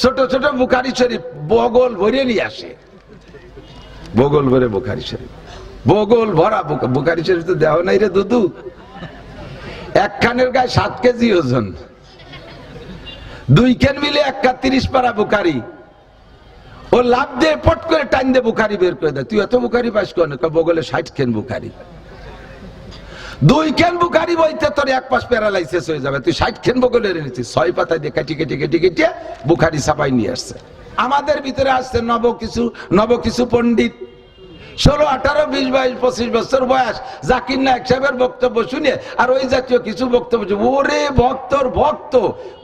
ছোট ছোট বুখারি শরীফ, বগল ভরে নিয়ে আসে। বগল ভরে বুখারি শরীফ। বগল ভরা বুখারি শরীফ তো দেওয়া নাই রে দুদু। একখানের গায়ে সাত কেজি ওজন। দুই কেন মিলে এক কা তিরিশ পারা বুখারি। ও লাভ দিয়ে পট করে টাইম দিয়ে বুখারি বের করে দেয়। তুই এত বুখারি পাস কর বগলে ষাট কেন বুখারি। দুই কেন বুখারি বইতে তোর এক পাশ প্যারালাইসিস হয়ে যাবে। তুই ষাট কেন বগলে এনেছিস ছয় পাতায় দিয়ে কেটে কেটে কেটে কেটে বুখারি ছাপাই নিয়ে আসছে। আমাদের ভিতরে আসছে নব কিছু নব কিছু পণ্ডিত। ষোলো আঠারো বিশ বাইশ পঁচিশ বছর বয়স। জাকির নায়ক সাহেবের বক্তব্য শুনে আর ওই জাতীয় কিছু বক্তব্য ওরে ভক্তর ভক্ত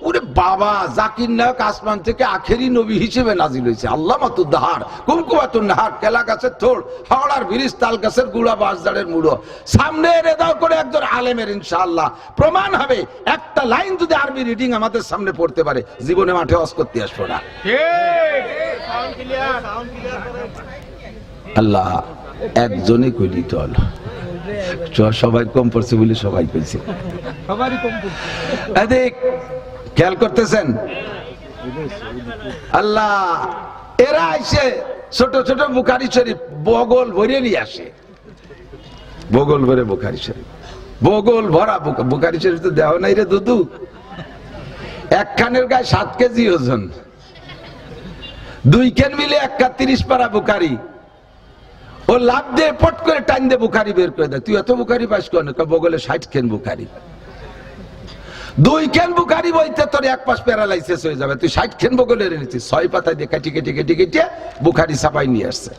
ওরে বাবা জাকির নায়ক আসমান থেকে আখেরি নবী হিসেবে নাজিল হয়েছে। আল্লাহ মাতুদ্দাহার কুমকুমাতুর নাহার কেলা গাছের থোড় হাওড়ার ব্রিজ তাল গাছের গুড়া বাঁশদারের মুড়ো। সামনে এনে দাও করে একজন আলেমের ইনশাআল্লাহ। প্রমাণ হবে একটা লাইন যদি আরবি রিডিং আমাদের সামনে পড়তে পারে জীবনে মাঠে অস করতে আসব না। আল্লাহ একজনে কইলি চল। চ- সবাই কম পড়ছে বলে সবাই কইছে। খেয়াল করতেছেন? আল্লাহ এরা আইসে ছোট ছোট বুখারি শরীফ বগল ভরে নিয়ে আসে। বগল ভরে বুখারি শরীফ। বগল ভরা বুখারি শরীফ তো দেওয়া নাই রে দুদু। এক খানের গায়ে সাত কেজি ওজন। দুই কেন মিলে এক কা তিরিশ পারা বুখারি। ও লাভ দিয়ে পট করে টাইম দিয়ে বুখারি বের করে দেয়। তুই এত বুখারি পাস কর না বগলে ষাট খেন বুখারি? দুই কেন বুখারি বইতে তোর এক পাশ প্যারালাইসিস হয়ে যাবে। তুই ষাট খেন বগলে এনেছিস ছয় পাতায় দিয়ে কেটে কেটে কেটে কেটে বুখারি ছাপাই নিয়ে আসছে।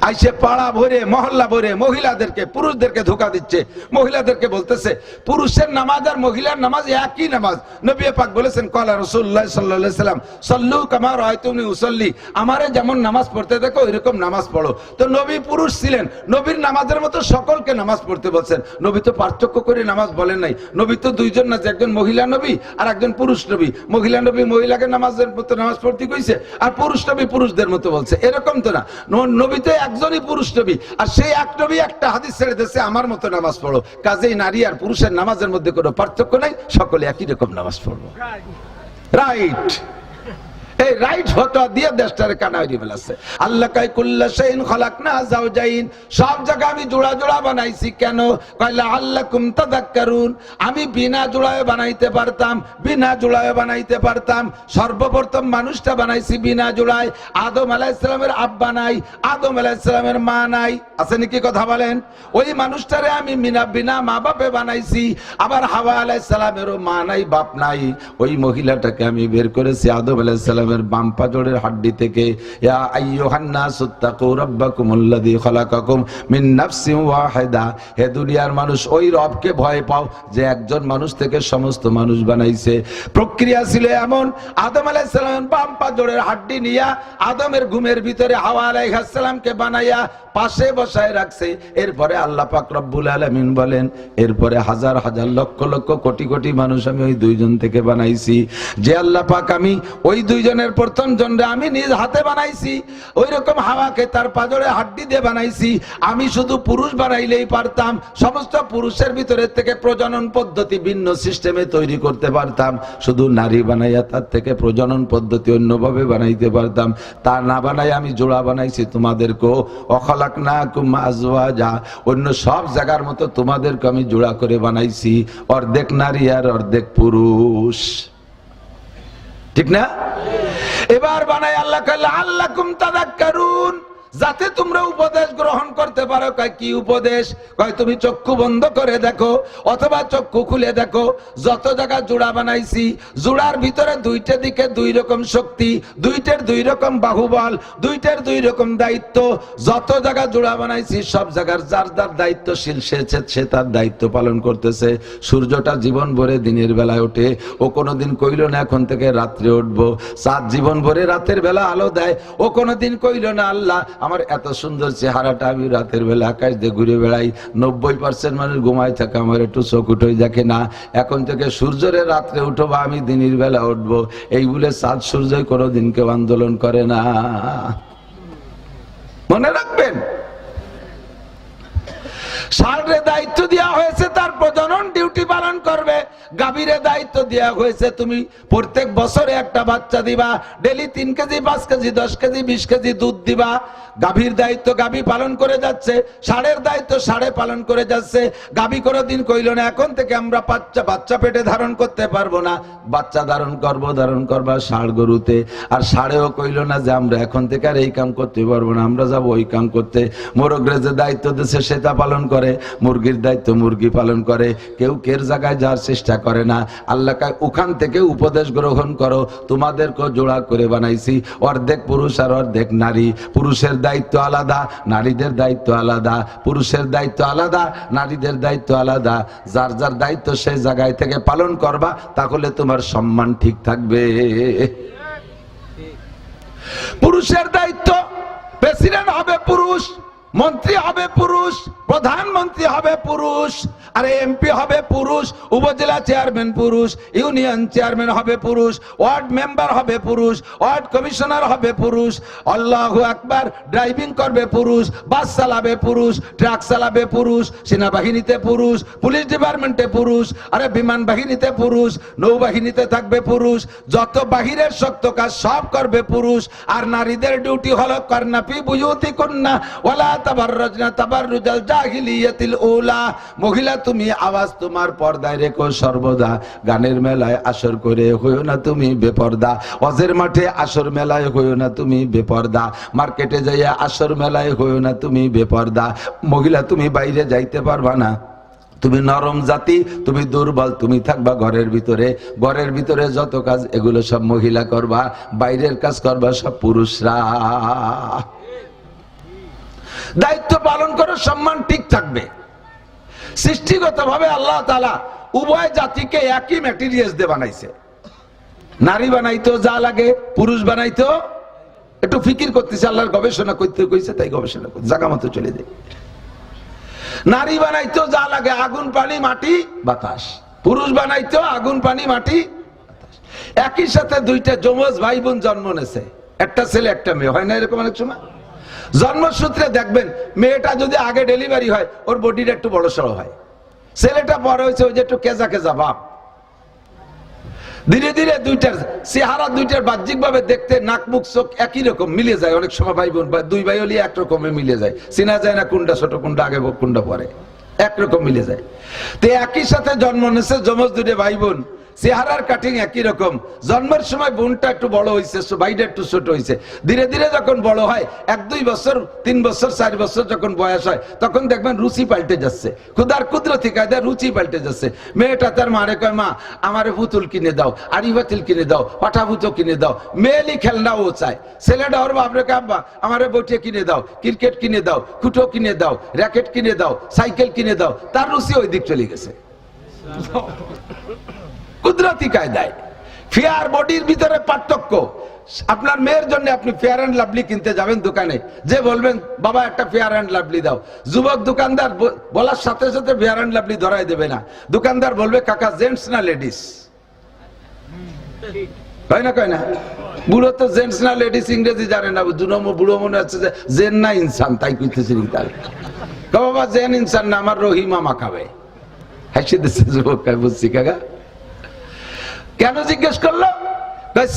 আইসে পাড়া ভরে, মহল্লা ভরে মহিলাদেরকে, পুরুষদেরকে ধোকা দিচ্ছে। মহিলাদেরকে বলতেছে, পুরুষের নামাজ আর মহিলার নামাজ একই নামাজ। নবী পাক বলেছেন, কলা রসুল্লাহ সাল্লাহ সাল্লাম, সল্লু কামার হয়তুনি উসল্লি। আমারে যেমন নামাজ পড়তে দেখো, ওইরকম নামাজ পড়ো। তো নবী পুরুষ ছিলেন, নবীর নামাজের মতো সকলকে নামাজ পড়তে বলছেন। নবী তো পার্থক্য করে নামাজ বলেন নাই। নবী তো দুইজন না একজন মহিলা নবী আর একজন পুরুষ নবী। মহিলা নবী মহিলাকে নামাজের মতো নামাজ পড়তে কইছে, আর পুরুষ নবী পুরুষদের মতো বলছে। এরকম তো না। ন- নবী তো একজনই পুরুষ নবী আর সেই এক নবী একটা হাদিস ছেড়ে দিয়েছে আমার মতো নামাজ পড়ো। কাজেই নারী আর পুরুষের নামাজের মধ্যে কোনো পার্থক্য নাই সকলে একই রকম নামাজ পড়ব। রাইট এই রাইট ফতোয়া দিয়ে দেশটারে কানা হয়ে ফেলাছে। আল্লাহ কাই কুল্লা শাইন খলাকনা জাওজাইন সব জায়গা আমি জোড়া জোড়া বানাইছি কেন? কইলা আল্লাহ কুম তাদাক্কারুন। আমি বিনা জোড়ায় বানাইতে পারতাম, বিনা জোড়ায় বানাইতে পারতাম। সর্বপ্রথম মানুষটা বানাইছি বিনা জোড়ায়। আদম আলাইহিস সালামের আব্বা নাই, আদম আলাইহিস সালামের মা নাই। আছে নাকি কথা বলেন? ওই মানুষটারে আমি মিনা, বিনা মা বাপে বানাইছি। আবার হাওয়া আলাইহিস সালামেরও মা নাই, বাপ নাই। ওই মহিলাটাকে আমি বের করেছি আদম আলাইহিস সালামের বাম পাজরের হাড্ডি থেকে, ইয়া খালাকাকুম মিন নাফসিন ওয়াহিদা। হে দুনিয়ার মানুষ, ওই রবকে ভয় পাও যে একজন মানুষ থেকে সমস্ত মানুষ বানাইছে। প্রক্রিয়া ছিল এমন, আদম আলাইহিস সালাম বাম পাজরের হাড্ডি নিয়া আদমের ঘুমের ভিতরে হাওয়া আলাইহিস সালামকে বানাইয়া পাশে বসায় রাখছে। এরপরে আল্লাহ পাক রব্বুল আলামিন বলেন, এরপরে হাজার হাজার, লক্ষ লক্ষ, কোটি কোটি মানুষ আমি ওই দুইজন থেকে বানাইছি। যে আল্লাহ পাক আমি ওই দুইজনের প্রথম জনরে আমি নিজ হাতে বানাইছি। ওই রকম হাওয়াকে তার পাজরে হাড্ডি দিয়ে বানাইছি। আমি শুধু পুরুষ বানাইলেই পারতাম, সমস্ত পুরুষের ভিতরে থেকে প্রজনন পদ্ধতি ভিন্ন সিস্টেমে তৈরি করতে পারতাম। শুধু নারী বানাইয়া তার থেকে প্রজনন পদ্ধতি অন্যভাবে বানাইতে পারতাম। তা না বানাই আমি জোড়া বানাইছি তোমাদেরকেও। অখলাক না যা অন্য সব জায়গার মতো তোমাদেরকে আমি জোড়া করে বানাইছি। অর্ধেক নারী আর অর্ধেক পুরুষ। ঠিক না? এবার বানায় আল্লাহ আল্লাহ কুম তাদাক্কারুন। যাতে তোমরা উপদেশ গ্রহণ করতে পারো। কি উপদেশ? কয়, তুমি চক্ষু বন্ধ করে দেখো অথবা চক্ষু খুলে দেখো। যত জায়গা জোড়া বানাইছি, জোড়ার ভিতরে দুইটা দিকে দুই রকম শক্তি, দুইটার দুই রকম বাহুবল, দুইটার দুই রকম দায়িত্ব। যত জায়গা জোড়া বানাইছি, সব জায়গার যার যার দায়িত্বশীল সে তার দায়িত্ব পালন করতেছে। সূর্যটা জীবন ভরে দিনের বেলায় ওঠে। ও কোনোদিন কইল না, এখন থেকে রাত্রে উঠবো। সাত জীবন ভরে রাতের বেলা আলো দেয়। ও কোনোদিন কইল না, আল্লাহ আমার এত সুন্দর চেহারাটা আমি রাতের বেলা আকাশ দিয়ে ঘুরে বেড়াই, নব্বই পার্সেন্ট মানুষ ঘুমায় থাকে, আমার একটু চোখ উঠে দেখে না। এখন থেকে সূর্যরে রাত্রে উঠো বা আমি দিনের বেলা উঠবো, এই বলে সাত সূর্যই কোনোদিন কেউ আন্দোলন করে না। মনে রাখবেন ষাঁড়রে দায়িত্ব দেওয়া হয়েছে, তার প্রজনন ডিউটি পালন করবে। গাভীরে দায়িত্ব দেওয়া হয়েছে, তুমি প্রত্যেক বছরে একটা বাচ্চা দিবা, ডেলি তিন কেজি, পাঁচ কেজি, দশ কেজি, বিশ কেজি দুধ দিবা। গাভীর দায়িত্ব গাভী পালন করে যাচ্ছে, ষাঁড়ের দায়িত্ব ষাঁড়ে পালন করে যাচ্ছে। গাভী কোনোদিন কইল না, এখন থেকে আমরা বাচ্চা বাচ্চা পেটে ধারণ করতে পারব না। বাচ্চা ধারণ করব, ধারণ করবা ষাঁড় গরুতে। আর ষাঁড়েও কইল না যে, আমরা এখন থেকে আর এই কাম করতে পারব না, আমরা যাব ওই কাম করতে। মোরগরে যে দায়িত্ব দিচ্ছে সেটা পালন করে। মুরগির দায়িত্ব মুরগি পালন করে। কেউ কের জায়গায় যাওয়ার চেষ্টা করে না। আল্লাহ ওখান থেকে উপদেশ গ্রহণ করো। তোমাদেরকে জোড়া করে বানাইছি। অর্ধেক পুরুষ আর অর্ধেক নারী। পুরুষের দায়িত্ব আলাদা, নারীদের দায়িত্ব আলাদা। পুরুষের দায়িত্ব আলাদা, নারীদের দায়িত্ব আলাদা। যার যার দায়িত্ব সেই জায়গায় থেকে পালন করবা, তাহলে তোমার সম্মান ঠিক থাকবে। পুরুষের দায়িত্ব, প্রেসিডেন্ট হবে পুরুষ। মন্ত্রী হবে পুরুষ, প্রধানমন্ত্রী হবে পুরুষ, আর এমপি হবে পুরুষ, উপজেলা চেয়ারম্যান পুরুষ, ইউনিয়ন চেয়ারম্যান হবে পুরুষ, ওয়ার্ড মেম্বার হবে পুরুষ, ওয়ার্ড কমিশনার হবে পুরুষ, আল্লাহ আকবার, ড্রাইভিং করবে পুরুষ, বাস চালাবে পুরুষ, ট্রাক চালাবে পুরুষ, সেনাবাহিনীতে পুরুষ, পুলিশ ডিপার্টমেন্টে পুরুষ, আরে বিমান বাহিনীতে পুরুষ, নৌবাহিনীতে থাকবে পুরুষ, যত বাহিরের শক্ত কাজ সব করবে পুরুষ, আর নারীদের ডিউটি হলো কর্ণাপি বুয়ুতি, কন্যা, ওয়ালা তাবাররাজনা তাবাররুজাল জাহিলিয়াতিল উলা। মহিলা, তুমি আওয়াজ তোমার পর্দায় রেখো সর্বদা। গানের মেলায় আসর করে হইও না তুমি বেপর্দা। অজের মাঠে আসর মেলায় হইও না তুমি বেপর্দা। মার্কেটে যাইয়া আসর মেলায় হইও না তুমি বেপর্দা। মহিলা, তুমি বাইরে যাইতে পারবা না। তুমি নরম জাতি, তুমি দুর্বল, তুমি থাকবা ঘরের ভিতরে। ঘরের ভিতরে যত কাজ, এগুলো সব মহিলা করবা। বাইরের কাজ করবা সব পুরুষরা। দায়িত্ব পালন করো সম্মান ঠিক থাকবে। সৃষ্টিগত ভাবে আল্লাহ তালা উভয় জাতিকে একই ম্যাটেরিয়ালস দিয়ে বানাইছে। নারী বানাইতো যা লাগে, পুরুষ বানাইতো। একটু ফিকির করতেছে, আল্লাহর গবেষণা করতে কইছে, তাই গবেষণা করতে জায়গা মতো চলে যায়। নারী বানাইতো যা লাগে, আগুন, পানি, মাটি, বাতাস। পুরুষ বানাইতো আগুন, পানি, মাটি একই সাথে দুইটা যমজ ভাই বোন জন্ম নেছে একটা ছেলে, একটা মেয়ে, হয় না এরকম অনেক সময়? জন্মসূত্রে দেখবেন, মেয়েটা যদি আগে ডেলিভারি হয়, ওর বডিটা একটু বড় সড়ো হয়। ছেলেটা বড় হয়েছে, ওই যে একটু কেজা কেজা ভাব ধীরে ধীরে দুইটার চেহারা দুইটার বাহ্যিক ভাবে দেখতে নাক মুখ চোখ একই রকম, মিলে যায়। অনেক সময় ভাই বোন দুই ভাই হলে একরকমে মিলে যায়। চেনা যায় না কোনটা ছোট, কোনটা আগে কোনটা পরে। একরকম মিলে যায়। তো একই সাথে জন্ম নিয়েছে যমজ দুটো ভাই বোন চেহারার কাটিং একই রকম। জন্মের সময় বোনটা একটু বড় হয়েছে ভাইটা একটু ছোট হয়েছে ধীরে ধীরে যখন বড় হয় এক দুই বছর তিন বছর চার বছর যখন বয়স হয় তখন দেখবেন রুচি পাল্টে যাচ্ছে। খুদার কুদরতি কায়দায় রুচি পাল্টে যাচ্ছে। মেয়েটা তার মারে কয় মা আমারে পুতুল কিনে দাও আড়ি বাতিল কিনে দাও পাঠা ভুতো কিনে দাও মেয়েলি খেলনা ও চায়। ছেলেটা ওর বাপরে কয়, আব্বা আমারে বইটে কিনে দাও ক্রিকেট কিনে দাও খুঁটো কিনে দাও র্যাকেট কিনে দাও সাইকেল কিনে দাও। তার রুচি ওই দিক চলে গেছে। কুদরতি কায়দায়। ফেয়ার বডির ভিতরে পার্থক্য। আপনার মেয়ের জন্য আপনি ফেয়ার অ্যান্ড লাভলি কিনতে যাবেন দোকানে। যে বলবেন, বাবা, একটা ফেয়ার অ্যান্ড লাভলি দাও। যুবক দোকানদার বলার সাথে সাথে ফেয়ার অ্যান্ড লাভলি ধরাই দেবে না। দোকানদার বলবে, কাকা জেন্টস না লেডিস হয় না, কয় না? বুড়ো তো জেন্টস না লেডিস ইংরেজি জানে না। দু নম্বর বুড়ো মনে হচ্ছে যে জেন না ইনসান। তাই কইতেছি তার বাবা জেন ইনসান না, আমার রহিমা মাখাবে। হাসি দিচ্ছে যুবক, বুঝছি, কাকা? কেন জিজ্ঞেস করল?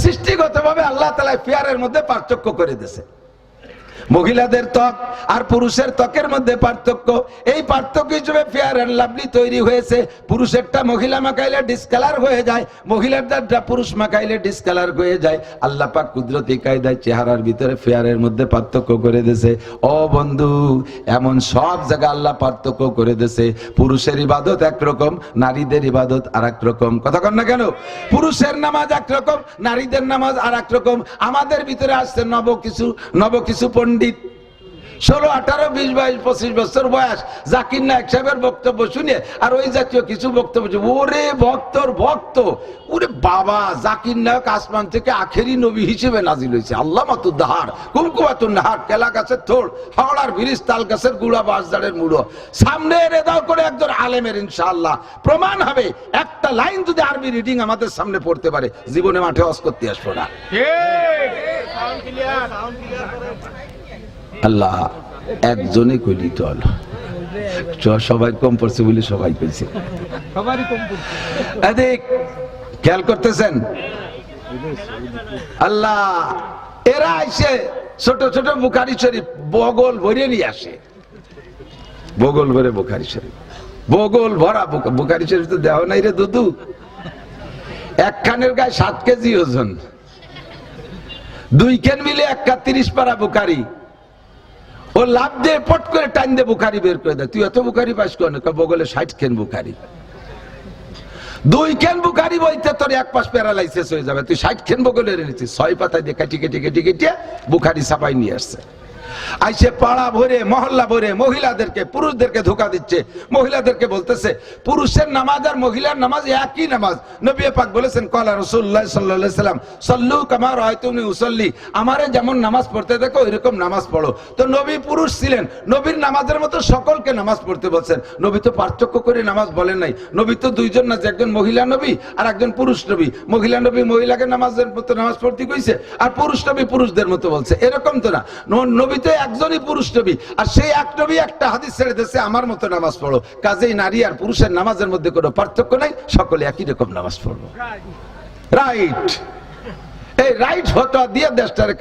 সৃষ্টিগত ভাবে আল্লাহ তালা ফেয়ারের মধ্যে পার্থক্য করে দিয়েছে। মহিলাদের ত্বক আর পুরুষের ত্বকের মধ্যে পার্থক্য। এই পার্থক্য হিসেবে ফেয়ার অ্যান্ড লাভলি তৈরি হয়েছে। পুরুষেরটা মহিলা মাখাইলে ডিসকালার হয়ে যায় মহিলারটা পুরুষ মাখাইলে ডিসকালার হয়ে যায়। আল্লাহ পাক কুদরতি কায়দায় চেহারার ভিতরে ফেয়ারের মধ্যে পার্থক্য করে দিয়েছে। ও বন্ধু, এমন সব জায়গায় আল্লাহ পার্থক্য করে দিয়েছে। পুরুষের ইবাদত একরকম, নারীদের ইবাদত আর রকম কথা কন না কেন? পুরুষের নামাজ একরকম, নারীদের নামাজ আর রকম আমাদের ভিতরে আসছে নব কিছু নব কিছু পণ্ডিত ষোলো আঠারো বিশ বাইশ পঁচিশ বছর বয়স। জাকির নায়ক সাহেবের বক্তব্য শুনে আর ওই জাতীয় কিছু বক্তব্য ওরে ভক্তর ভক্ত ওরে বাবা জাকির নায়ক আসমান থেকে আখেরি নবী হিসেবে নাজিল হয়েছে। আল্লাহ মাতুদ্দাহার কুমকুমাতুর নাহার কেলা গাছের থোড় হাওড়ার ব্রিজ তাল গাছের গুড়া বাঁশদারের মুড়ো। সামনে রেদাও করে একজন আলেমের ইনশাআল্লাহ। প্রমাণ হবে একটা লাইন যদি আরবি রিডিং আমাদের সামনে পড়তে পারে জীবনে মাঠে অস করতে আসব না। আল্লাহ একজনে কইলি চল সবাই কম পড়ছে বলে সবাই পেয়েছে। সবারই এদিক খেয়াল করতেছেন? আল্লাহ এরা এসে ছোট ছোট বুখারি শরীফ বগল ভরে নিয়ে আসে। বগল ভরে বুখারি শরীফ। বগল ভরা বুখারি শরীফ তো দেওয়া নাই রে দুদু। এক খানের গায়ে সাত কেজি ওজন। দুই কেন মিলে এক তিরিশ পারা বুখারি। ও লাভ দিয়ে পট করে টাইন দে বুখারি বের করে দেয়। তুই এত বুখারি পাস কর না বগলে ষাট কেন বুখারি। দুই কেন বুখারি বইতে তোর এক পাশ প্যারালাইসিস হয়ে যাবে। তুই ষাট খেন বগলে এনেছিস। ছয় পাতায় দিয়ে কেটে কেটে কেটে কেটে বুখারি ছাপাই নিয়ে আসছে। আইসে পাড়া ভরে, মহল্লা ভরে মহিলাদেরকে, পুরুষদেরকে ধোকা দিচ্ছে। মহিলাদেরকে বলতেছে, পুরুষের নামাজ আর মহিলার নামাজ একই নামাজ। নবী পাক বলেছেন, কলা রসুল্লাহ সাল্লাহ সাল্লাম, সল্লু কামার হয়তো উনি উসল্লি। আমারে যেমন নামাজ পড়তে দেখো এরকম নামাজ পড়ো। তো নবী পুরুষ ছিলেন, নবীর নামাজের মতো সকলকে নামাজ পড়তে বলছেন। নবী তো পার্থক্য করে নামাজ বলেন নাই। নবী তো দুইজন না একজন মহিলা নবী আর একজন পুরুষ নবী। মহিলা নবী মহিলাকে নামাজের মতো নামাজ পড়তে কইছে, আর পুরুষ নবী পুরুষদের মতো বলছে। এরকম তো না। নবী তো একজনই পুরুষ নবী, আর সেই এক নবী একটা হাদিস ছেড়ে দিচ্ছে আমার মতো নামাজ পড়ো। কাজেই নারী আর পুরুষের নামাজের মধ্যে কোনো পার্থক্য নাই, সকলে একই রকম নামাজ পড়ব। রাইট এই রাইট হতো দিয়ে দেশটারে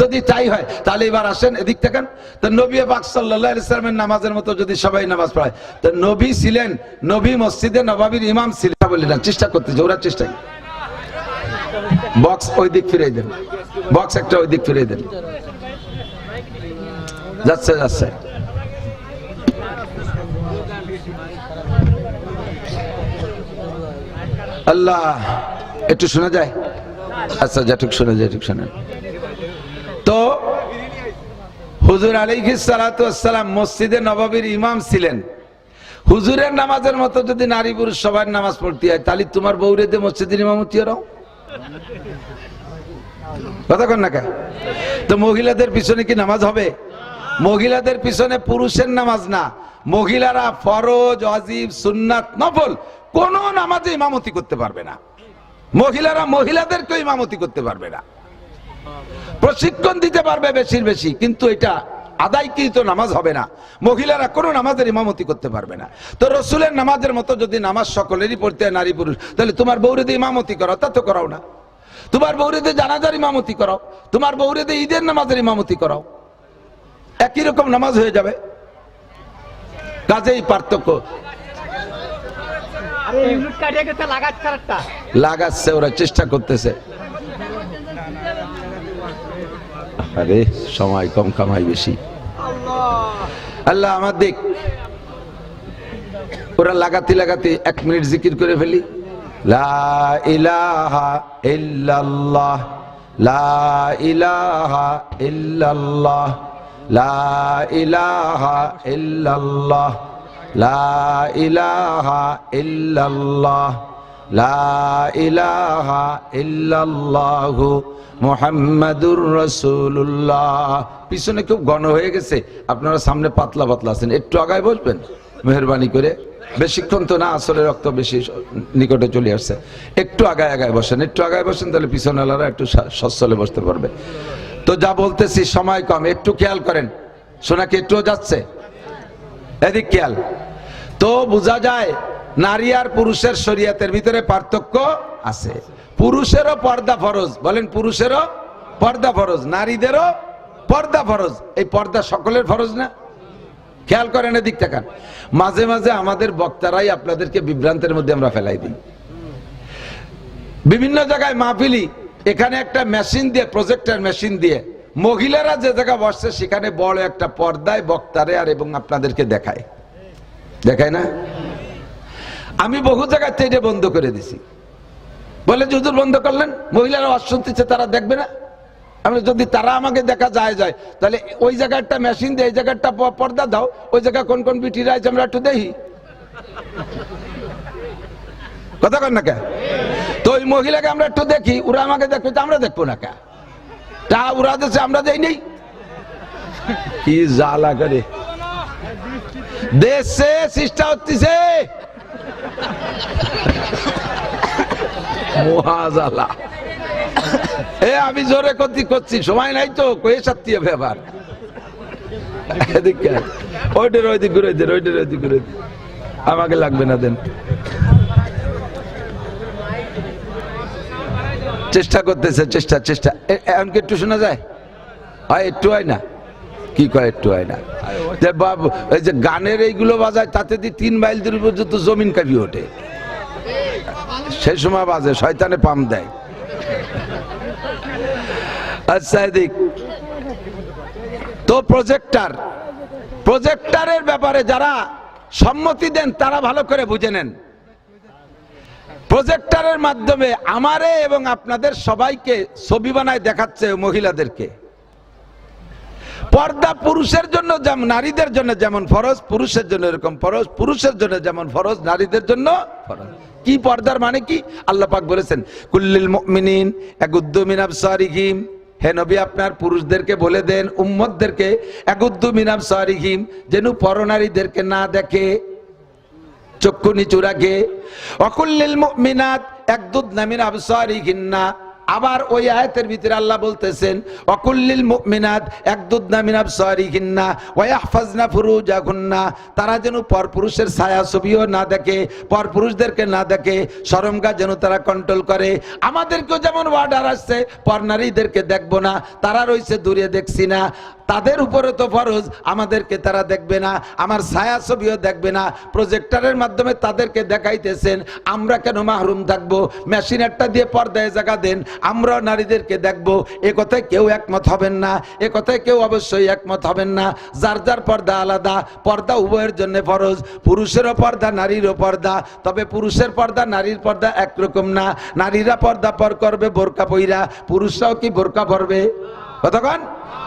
যদি তাই হয়, তাহলে এবার আসেন এদিক থাকেন। তো নবী পাক সাল্লাল্লাহু আলাইহি সাল্লামের নামাজের মতো যদি সবাই নামাজ পড়ায়, তো নবী ছিলেন নবী মসজিদে নবাবির ইমাম ছিলেন। বলি না, চেষ্টা করতেছে, ওরা চেষ্টা বক্স ওই দিক ফিরে দেন। বক্স একটা ওই দিক ফিরে দেন। যাচ্ছে যাচ্ছে। আল্লাহ, একটু শোনা যায়? আচ্ছা যেটুক শোনা যায় এটুক শোনেন। তো, হুজুর সালাতু ওয়াসসালাম মসজিদে নবাবির ইমাম ছিলেন। হুজুরের নামাজের মতো যদি নারী পুরুষ সবার নামাজ পড়তে হয়, তাহলে তোমার বউরে দিয়ে মসজিদের ইমামতি রাও কথা কন না? তো মহিলাদের পিছনে কি নামাজ হবে? মহিলাদের পিছনে পুরুষের নামাজ না। মহিলারা ফরজ অজিব সুন্নাত, নফল, কোন নামাজে ইমামতি করতে পারবে না। মহিলারা মহিলাদেরকে ইমামতি করতে পারবে না। প্রশিক্ষণ দিতে পারবে বেশির বেশি, কিন্তু এটা আদায়কৃত নামাজ হবে না। মহিলারা কোনো নামাজের ইমামতি করতে পারবে না। তো রসুলের নামাজের মতো যদি নামাজ সকলেরই পড়তে হয়, নারী পুরুষ, তাহলে তোমার বৌরিতে ইমামতি করো, তা তো করাও না। তোমার বৌরিতে জানাজার ইমামতি করাও তোমার বৌরিতে ঈদের নামাজের ইমামতি করাও একই রকম নামাজ হয়ে যাবে। কাজেই পার্থক্য। লাগাচ্ছে লাগাচ্ছে ওরা চেষ্টা করতেছে। আরে সময় কম কামাই বেশি। আল্লাহ। আমার দিক ওরা লাগাতে লাগাতে এক মিনিট জিকির করে ফেলি। লা ইলাহা ইল্লাল্লাহ লা ইলাহা ইল্লাল্লাহ। লা ইলাহা ইল্লাল্লাহ, লা ইলাহা ইল্লাল্লাহ, লা ইলাহা ইল্লাল্লাহু মুহাম্মাদুর রাসূলুল্লাহ। পিছনে খুব ঘন হয়ে গেছে, আপনারা সামনে পাতলা পাতলা আছেন, একটু আগায় বসবেন, মেহরবানি করে। বেশিক্ষণ তো না আসলে রক্ত বেশি নিকটে চলে আসছে। একটু আগায় আগায় বসেন, একটু আগায় বসেন, তাহলে পিছনেলারা একটু সচ্ছলে বসতে পারবে। তো যা বলতেছি, সময় কম, একটু খেয়াল করেন। শোনা কি একটুও যাচ্ছে? এদিক খেয়াল। তো বোঝা যায়, নারী আর পুরুষের শরীয়তের ভিতরে পার্থক্য আছে। পুরুষেরও পর্দা ফরজ, বলেন পুরুষেরও পর্দা ফরজ, নারীদেরও পর্দা ফরজ। এই পর্দা সকলের ফরজ না? খেয়াল করেন এদিক তাকান। মাঝে মাঝে আমাদের বক্তারাই আপনাদেরকে বিভ্রান্তের মধ্যে আমরা ফেলাই দিই। বিভিন্ন জায়গায় মাহফিলি এখানে একটা মেশিন দিয়ে প্রজেক্টর মেশিন দিয়ে মহিলারা যে জায়গা বসছে, সেখানে বড় একটা পর্দায় বক্তারে আর এবং আপনাদেরকে দেখায়। দেখায় না? আমি বহু জায়গায় এটা বন্ধ করে দিছি। বলে, যে হুজুর বন্ধ করলেন? মহিলারা অশুনতেছে তারা দেখবে না? আমি যদি তারা আমাকে দেখা যায় যায়। তাহলে ওই জায়গাটা মেশিন দিয়ে, এই জায়গাটা পর্দা দাও। ওই জায়গা কোন কোন বিটিরা আছে, আমরা একটু দেখি। কথা কন না কে? তো ওই মহিলাকে আমরা একটু দেখি, ওরা আমাকে দেখবে তো আমরা দেখব না কে? তা ওরা দেশে আমরা দেই নেই। কি জ্বালা করে। দেশে সৃষ্টা হচ্ছে মহাজালা এ আমি জোরে করতে করছি, সময় নাই তো, কয়ে সাত্তীয় ব্যাপার এদিকে। ওইটার ওই দিক ঘুরে ওইটার ওই দিক ঘুরে আমাকে লাগবে না দেন। চেষ্টা করতেছে, চেষ্টা চেষ্টা। এমনকি একটু শোনা যায়? হয় একটু হয় না? কি কয় একটু হয় না? বাবু, এই যে গানের এইগুলো বাজায়, তাতে দিয়ে তিন মাইল দূর পর্যন্ত জমিন কাপি ওঠে। সেই সময় বাজে, শয়তানে পাম দেয়। আচ্ছা এদিক। তো প্রজেক্টার প্রজেক্টারের ব্যাপারে যারা সম্মতি দেন, তারা ভালো করে বুঝে নেন। প্রজেক্টারের মাধ্যমে আমারে এবং আপনাদের সবাইকে ছবি বানায় দেখাচ্ছে মহিলাদেরকে। পর্দা পুরুষের জন্য যেমন, নারীদের জন্য যেমন ফরজ, পুরুষের জন্য এরকম ফরজ, পুরুষের জন্য যেমন ফরজ, নারীদের জন্য ফরজ। কি পর্দার মানে কি? আল্লাহ পাক বলেছেন, কুল্লিল মুমিনিন এগুদ্দু মিন আবসারিহিম। হে নবী, আপনার পুরুষদেরকে বলে দেন, উম্মতদেরকে, এগুদ্দু মিন আবসারিহিম। যেন পরনারীদেরকে না দেখে। চক্ষু নিচু রাখে। অকুল্লিল মুমিনাত একদুদ নামিন আবসারিহিন্না। আবার ওই আয়াতের ভিতরে আল্লাহ বলতেছেন, অকুল্লিল মুমিনাত নামিন আবসারিহিন্না ওয়া ইয়াহফাজনা ফুরুজাহুন্না। তারা যেন পরপুরুষের ছায়া ছবিও না দেখে, পরপুরুষদেরকে না দেখে শরমগা যেন তারা কন্ট্রোল করে। আমাদেরকেও যেমন অর্ডার আসছে, পরনারীদেরকে দেখব না, তারা রয়েছে দূরে দেখছি না। তাদের উপরে তো ফরজ, আমাদেরকে তারা দেখবে না, আমার ছায়া ছবিও দেখবে না। প্রজেক্টরের মাধ্যমে তাদেরকে দেখাইতেছেন, আমরা কেন মাহরুম থাকব? মেশিন একটা দিয়ে পর্দায় জায়গা দেন আমরাও নারীদেরকে দেখব, এ কথায় কেউ একমত হবেন না, এ কথায় কেউ অবশ্যই একমত হবেন না। যার যার পর্দা আলাদা, পর্দা উভয়ের জন্য ফরজ, পুরুষেরও পর্দা, নারীরও পর্দা। তবে পুরুষের পর্দা, নারীর পর্দা একরকম না। নারীরা পর্দা পর করবে, বোরকা পইরা। পুরুষরাও কি বোরকা পরবে? কতক্ষণ?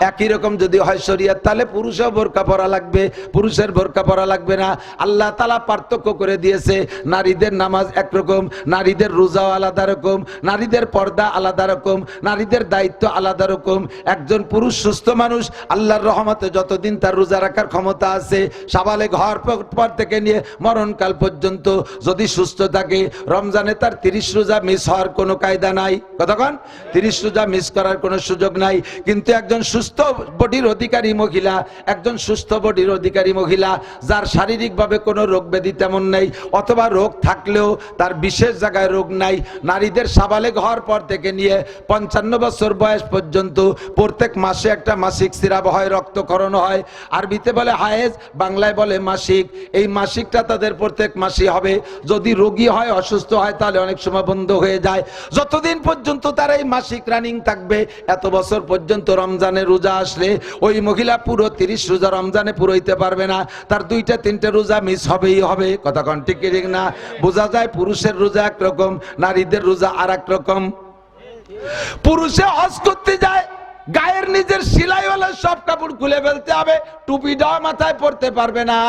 একই রকম যদি হয় শরিয়াত, তাহলে পুরুষও বোরকা পরা লাগবে, পুরুষের বোরকা পরা লাগবে না। আল্লাহ তালা পার্থক্য করে দিয়েছে, নারীদের নামাজ একরকম, নারীদের রোজাও আলাদা রকম, নারীদের পর্দা আলাদা রকম, নারীদের দায়িত্ব আলাদা রকম। একজন পুরুষ সুস্থ মানুষ, আল্লাহর রহমতে যতদিন তার রোজা রাখার ক্ষমতা আছে সাবালে ঘর পর থেকে নিয়ে মরণকাল পর্যন্ত যদি সুস্থ থাকে, রমজানে তার তিরিশ রোজা মিস হওয়ার কোনো কায়দা নাই। কতক্ষণ তিরিশ রোজা মিস করার কোনো সুযোগ নাই। কিন্তু একজন সুস্থ বডির অধিকারী মহিলা, একজন সুস্থ বডির অধিকারী মহিলা, যার শারীরিকভাবে কোনো রোগ ব্যাধি তেমন নেই, অথবা রোগ থাকলেও তার বিশেষ জায়গায় রোগ নাই। নারীদের সাবালে হওয়ার পর থেকে নিয়ে পঞ্চান্ন বছর বয়স পর্যন্ত প্রত্যেক মাসে একটা মাসিক সিরাপ হয়, রক্তকরণ হয়। আরবিতে বলে হায়েজ, বাংলায় বলে মাসিক। এই মাসিকটা তাদের প্রত্যেক মাসে হবে। যদি রোগী হয়, অসুস্থ হয়, তাহলে অনেক সময় বন্ধ হয়ে যায়। যতদিন পর্যন্ত তার এই মাসিক রানিং থাকবে, এত বছর পর্যন্ত রমজানে রোজা আসলে ওই মহিলা পুরো তিরিশ রোজা রমজানে পুরোইতে পারবে না। তার দুইটা, তিনটে রোজা মিস হবেই, হবে। কতক্ষণ ঠিক ঠিক না? বোঝা যায় পুরুষের রোজা একরকম, নারীদের রোজা আর রকম পুরুষে হজ করতে যায়, গায়ের নিজের সিলাই হলে সব কাপড় খুলে ফেলতে হবে, টুপিটাও মাথায় পড়তে পারবে না।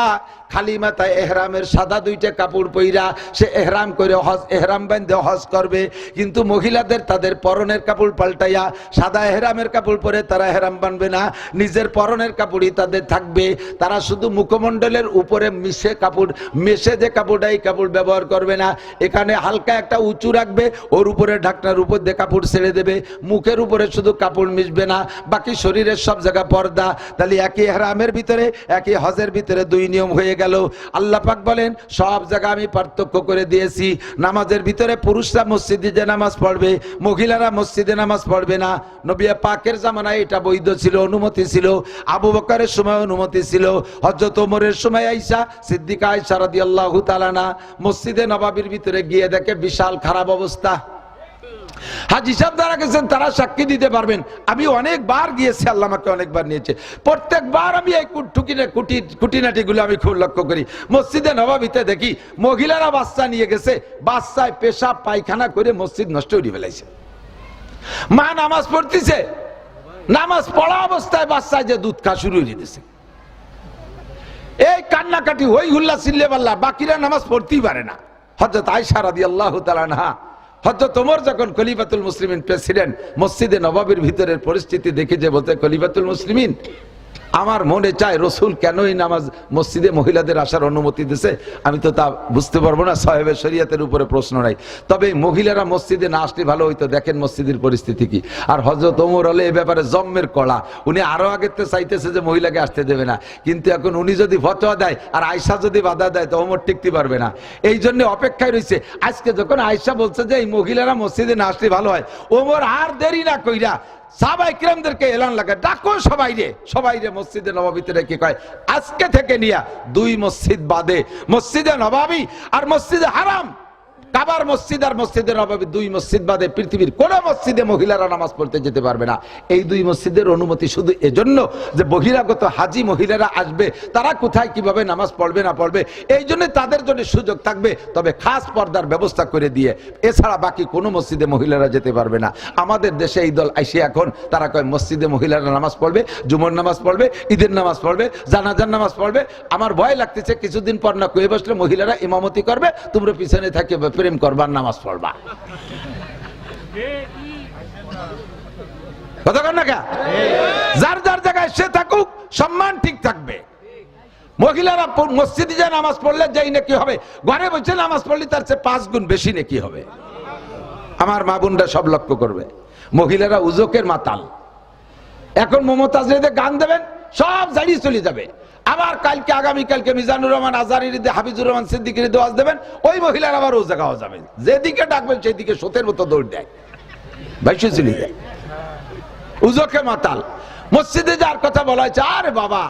খালি মাথায় এহরামের সাদা দুইটা কাপড় পইরা সে এহরাম করে হজ, এহরাম বান্ধে হজ করবে। কিন্তু মহিলাদের তাদের পরনের কাপড় পাল্টাইয়া সাদা এহরামের কাপড় পরে তারা এহরাম বানবে না। নিজের পরনের কাপড়ই তাদের থাকবে। তারা শুধু মুখমণ্ডলের উপরে মিশে কাপড়, মেশে যে কাপড়টা এই কাপড় ব্যবহার করবে না। এখানে হালকা একটা উঁচু রাখবে, ওর উপরে ঢাকনার উপর দিয়ে কাপড় ছেড়ে দেবে। মুখের উপরে শুধু কাপড় মিশবে না, বাকি শরীরের সব জায়গা পর্দা। তাহলে একই হেরামের ভিতরে, একই হজের ভিতরে দুই নিয়ম হয়ে গেল। আল্লাহ পাক বলেন, সব জায়গা আমি পার্থক্য করে দিয়েছি। নামাজের ভিতরে পুরুষরা মসজিদে যে নামাজ পড়বে, মহিলারা মসজিদে নামাজ পড়বে না। নবিয়া পাকের জামানায় এটা বৈধ ছিল, অনুমতি ছিল। আবু বকরের সময় অনুমতি ছিল। হজরত ওমরের সময় আইসা সিদ্দিকা আইসা রাদিয়াল্লাহু তাআলা না মসজিদে নবাবির ভিতরে গিয়ে দেখে বিশাল খারাপ অবস্থা। হাজি সাহেব যারা গেছেন, তারা সাক্ষী দিতে পারবেন। আমি অনেকবার গিয়েছি, আল্লাহ আমাকে অনেকবার নিয়েছে। প্রত্যেকবার আমি এই টুকিনে কুটি খুঁটিনাটিগুলো আমি খুব লক্ষ্য করি। মসজিদে নবাবিতে দেখি, মহিলারা বাচ্চা নিয়ে গেছে, বাচ্চায় পেশাব, পায়খানা করে মসজিদ নষ্ট করে ফেলাইছে। মা নামাজ পড়তেছে, নামাজ পড়া অবস্থায় বাচ্চায় যে দুধ খা শুরু হয়ে দিতেছে এই কান্নাকাটি, হই হুল্লা চিল্লে পাল্লা বাকিরা নামাজ পড়তেই পারে না। হজরত আয়সা রাদি আল্লাহ তালানহা হজরত তোমার যখন কলিবাতুল মুসলিমিন প্রেসিডেন্ট মসজিদে নবাবের ভিতরের পরিস্থিতি দেখে যে বলতে কলিবাতুল মুসলিমিন আমার মনে চায় রসুল কেনই নামাজ মসজিদে মহিলাদের আসার অনুমতি দিছে? আমি তো তা বুঝতে পারব না, সাহেবের শরিয়াতের উপরে প্রশ্ন নাই। তবে মহিলারা মসজিদে না আসলে ভালো হইতো, দেখেন মসজিদের পরিস্থিতি কি। আর হজরত ওমর হলে এ ব্যাপারে জম্মের কলা, উনি আরও আগের তো চাইতেছে যে মহিলাকে আসতে দেবে না। কিন্তু এখন উনি যদি ফতোয়া দেয়, আর আয়সা যদি বাধা দেয়, তো ওমর টিকতে পারবে না। এই জন্য অপেক্ষায় রয়েছে আজকে যখন আয়সা বলছে যে এই মহিলারা মসজিদে না আসলে ভালো হয়, ওমর আর দেরি না কইরা সাহাবাই কিরামদেরকে এলান লাগে, ডাকো সবাই রে সবাই রে মসজিদে নবাবিতে রেখে কয়, আজকে থেকে নিয়া দুই মসজিদ বাদে, মসজিদে নবাবি আর মসজিদে হারাম। কাবার মসজিদ আর মসজিদে নবাবি দুই মসজিদ বাদে পৃথিবীর কোন মসজিদে মহিলারা নামাজ পড়তে যেতে পারবে না। এই দুই মসজিদের অনুমতি শুধু এজন্য যে বহিরাগত হাজি মহিলারা আসবে, তারা কোথায় কীভাবে নামাজ পড়বে না পড়বে, এই জন্য তাদের জন্য সুযোগ থাকবে। তবে খাস পর্দার ব্যবস্থা করে দিয়ে এছাড়া বাকি কোনো মসজিদে মহিলারা যেতে পারবে না। আমাদের দেশে এই দল আইসে এখন, তারা কয় মসজিদে মহিলারা নামাজ পড়বে, জুমর নামাজ পড়বে, ঈদের নামাজ পড়বে, জানাজার নামাজ পড়বে। আমার ভয় লাগতেছে, কিছুদিন পর না কয়ে বসলে মহিলারা ইমামতি করবে, তোমরা পিছনে থাকে প্রেম করবার নামাজ পড়বা। না? যার যার জায়গায় সে থাকুক, সম্মান ঠিক থাকবে। মহিলারা মসজিদে যে নামাজ পড়লে যাই নাকি হবে, ঘরে বসে নামাজ পড়লে তার চেয়ে পাঁচ গুণ বেশি নাকি হবে। আমার মা বোনরা সব লক্ষ্য করবে। মহিলারা উজকের মাতাল। এখন মমতাজ গান দেবেন সব জাড়িয়ে চলে যাবে। আবার কালকে, আগামীকালকে মিজানুর রহমান আজারির ঈদে হাফিজুর রহমান সিদ্দিকির দোয়াজ দেবেন, ওই মহিলার আবার ও খাওয়া যাবে। যেদিকে ডাকবেন সেদিকে সোতের মতো দৌড় দেয়। বাইশে চলে যায় উজোকে মাতাল। মসজিদে যার কথা বলা হয়েছে, আরে বাবা।